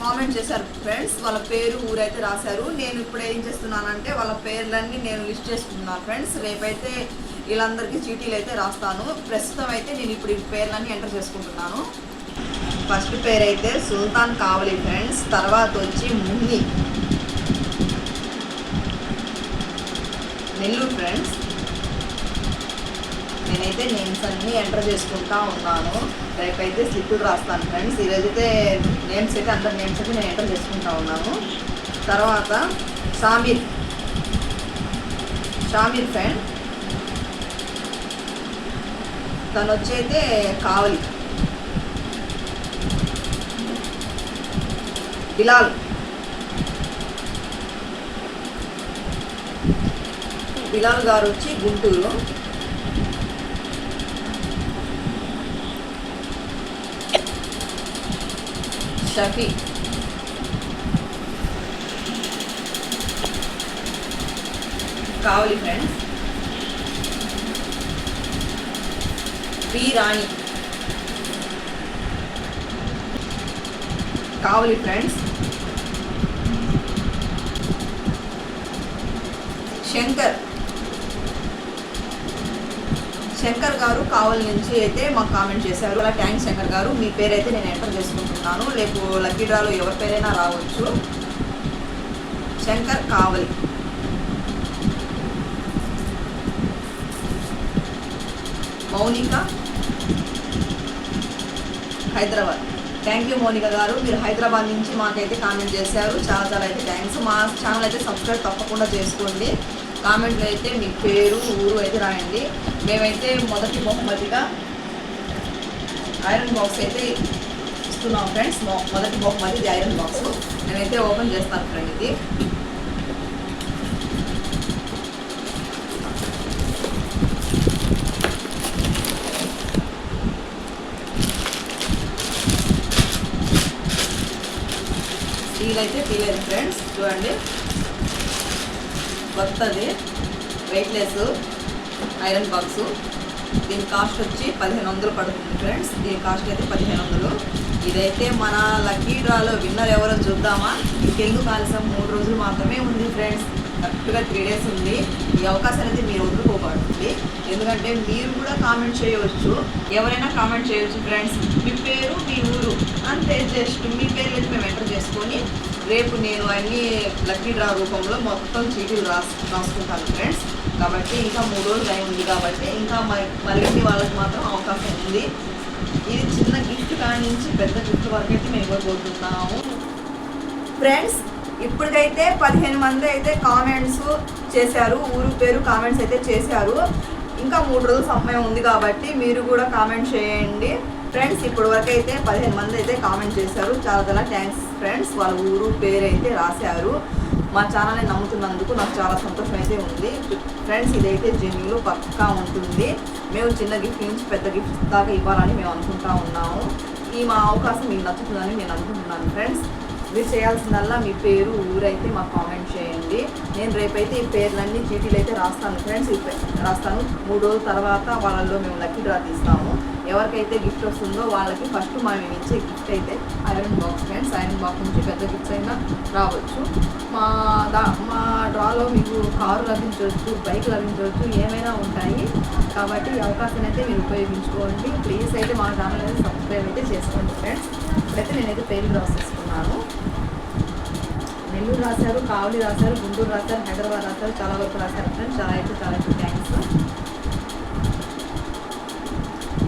Comment చేశారు friends వాళ్ళ పేరు ఊరైతే రాశారు. నేను ఇప్పుడు ఏం చేస్తున్నానంటే వాళ్ళ పేర్లన్నీ నేను లిస్ట్ చేసుకుంటున్నాను ఫ్రెండ్స్ రేపైతే వీళ్ళందరికీ చీటీలు అయితే రాస్తాను. ప్రస్తుతం అయితే నేను ఇప్పుడు ఈ పేర్లన్నీ ఎంటర్ చేసుకుంటున్నాను. ఫస్ట్ పేరు అయితే సుల్తాన్ కావలి ఫ్రెండ్స్ తర్వాత వచ్చి మున్ని నెల్లూరు ఫ్రెండ్స్ అయితే నేమ్స్ అన్నీ ఎంటర్ చేసుకుంటా ఉన్నాను. రేపైతే స్లిప్పులు రాస్తాను ఫ్రెండ్స్ ఈరోజైతే నేమ్స్ అయితే అందరి నేమ్స్ అయితే నేను ఎంటర్ చేసుకుంటా ఉన్నాను. తర్వాత షామీర్ షామీర్ ఫ్రెండ్ తను వచ్చి అయితే కావలి. బిలాల్. బిలాల్ గారు వచ్చి Guntur. Shafi Kavali friends P Rani Kavali friends Shankar Shankar గారు కావలి నుంచి అయితే మాకు కామెంట్ చేశారు. అలా థ్యాంక్స్ శంకర్ గారు. మీ పేరైతే నేను ఎంటర్ చేసుకుంటున్నాను. రేపు లక్కీ డ్రాలో ఎవరి పేరైనా రావచ్చు. శంకర్ కావలి. మౌనిక హైదరాబాద్. థ్యాంక్ యూ మౌనిక గారు. మీరు హైదరాబాద్ నుంచి మాకైతే కామెంట్ చేశారు. చాలా చాలా అయితే థ్యాంక్స్ మా ఛానల్ అయితే సబ్స్క్రైబ్ తప్పకుండా చేసుకోండి. కామెంట్లో అయితే మీ పేరు ఊరు అయితే రాయండి. మేమైతే మొదటి బహుమతిగా ఐరన్ బాక్స్ అయితే ఇస్తున్నాం ఫ్రెండ్స్. మొదటి బహుమతి ఇది ఐరన్ బాక్స్. నేనైతే ఓపెన్ చేస్తాను ఫ్రెండ్ ఇది. స్టీల్ అయితే తీయలేదు ఫ్రెండ్స్. చూడండి. కొత్తది వెయిట్లెస్ ఐరన్ బాక్స్ దీని కాస్ట్ వచ్చి పదిహేను వందలు పడుతుంది ఫ్రెండ్స్ దీని కాస్ట్ అయితే పదిహేను వందలు. ఇదైతే మన లక్కీ డ్రాలో విన్నర్ ఎవరో చూద్దామా? ఇంకెందుకు ఆలస్యం? మూడు రోజులు మాత్రమే ఉంది ఫ్రెండ్స్ కరెక్ట్గా త్రీ డేస్ ఉంది. ఈ అవకాశం అయితే మీరు వదులుకోబడుతుంది ఎందుకంటే మీరు కూడా కామెంట్ చేయవచ్చు. ఎవరైనా కామెంట్ చేయవచ్చు ఫ్రెండ్స్ మీ పేరు మీ ఊరు. అంతే జస్ట్ మీ పేరు అయితే మేము ఎంటర్ చేసుకొని రేపు నేను అన్ని లక్కీ డ్రా రూపంలో మొత్తం చీటీలు రాసు రాసుకుంటాను ఫ్రెండ్స్. కాబట్టి ఇంకా మూడు రోజులు టైం ఉంది కాబట్టి ఇంకా మరిన్ని వాళ్ళకి మాత్రం అవకాశం ఉంది. ఇది చిన్న గిఫ్ట్ కానించి పెద్ద గిఫ్ట్ వరకు అయితే మేము ఇవ్వబోతున్నాము. ఫ్రెండ్స్ ఇప్పటికైతే పదిహేను మంది అయితే కామెంట్స్ చేశారు. ఊరు పేరు కామెంట్స్ అయితే చేశారు. ఇంకా మూడు రోజుల సమయం ఉంది కాబట్టి మీరు కూడా కామెంట్ చేయండి. ఫ్రెండ్స్ ఇప్పటి వరకు అయితే పదిహేను మంది అయితే కామెంట్ చేశారు. చాలా చాలా థ్యాంక్స్ ఫ్రెండ్స్ వాళ్ళ ఊరు పేరు అయితే రాశారు. మా ఛానల్ని నమ్ముతున్నందుకు నాకు చాలా సంతోషం అయితే ఉంది. ఫ్రెండ్స్ ఇదైతే జెన్యులో పక్కా ఉంటుంది. మేము చిన్న గిఫ్ట్ నుంచి పెద్ద గిఫ్ట్ దాకా ఇవ్వాలని మేము అనుకుంటా ఉన్నాము. ఈ మా అవకాశం మీకు నచ్చుతుందని నేను అనుకుంటున్నాను ఫ్రెండ్స్ మీరు చేయాల్సిందల్లా మీ పేరు ఊరైతే మాకు కామెంట్ చేయండి. నేను రేపైతే ఈ పేర్లన్నీ చీటీలు అయితే రాస్తాను. ఫ్రెండ్స్ రాస్తాను. మూడు రోజుల తర్వాత వాళ్ళల్లో మేము లక్కీ డ్రా తీస్తాము. ఎవరికైతే గిఫ్ట్ వస్తుందో వాళ్ళకి ఫస్ట్ మేము ఇచ్చే గిఫ్ట్ అయితే iron box friends iron box నుంచి పెద్ద గిఫ్ట్స్ అయినా రావచ్చు. మా దా మా డ్రాలో మీకు కారు లభించవచ్చు బైక్ లభించవచ్చు ఏమైనా ఉంటాయి. కాబట్టి ఈ అవకాశాన్ని అయితే మీరు ఉపయోగించుకోండి. ప్లీజ్ అయితే మా ఛానల్ అయితే సబ్స్క్రైబ్ అయితే చేసుకోండి ఫ్రెండ్స్ ఇప్పుడైతే నేనైతే పేరు రాసేసుకున్నాను. నెల్లూరు రాశారు కావలి రాశారు గుంటూరు రాశారు హైదరాబాద్ రాశారు చాలా వరకు రాశారు ఫ్రెండ్స్. చాలా అయితే చాలా అయితే థ్యాంక్స్.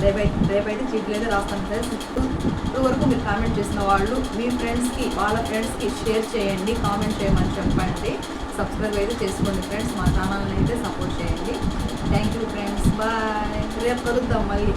రేపైతే రేపైతే చీట్లు అయితే రాస్తాను ఫ్రెండ్స్. ఇప్పుడు ఇప్పుడు వరకు మీరు కామెంట్ చేసిన వాళ్ళు మీ ఫ్రెండ్స్కి వాళ్ళ ఫ్రెండ్స్కి షేర్ చేయండి కామెంట్ చేయమని చెప్పండి. సబ్స్క్రైబ్ అయితే చేసుకోండి ఫ్రెండ్స్ మా ఛానల్ని అయితే సపోర్ట్ చేయండి. Thank you friends. బాయ్. రేపు కలుద్దాం మళ్ళీ.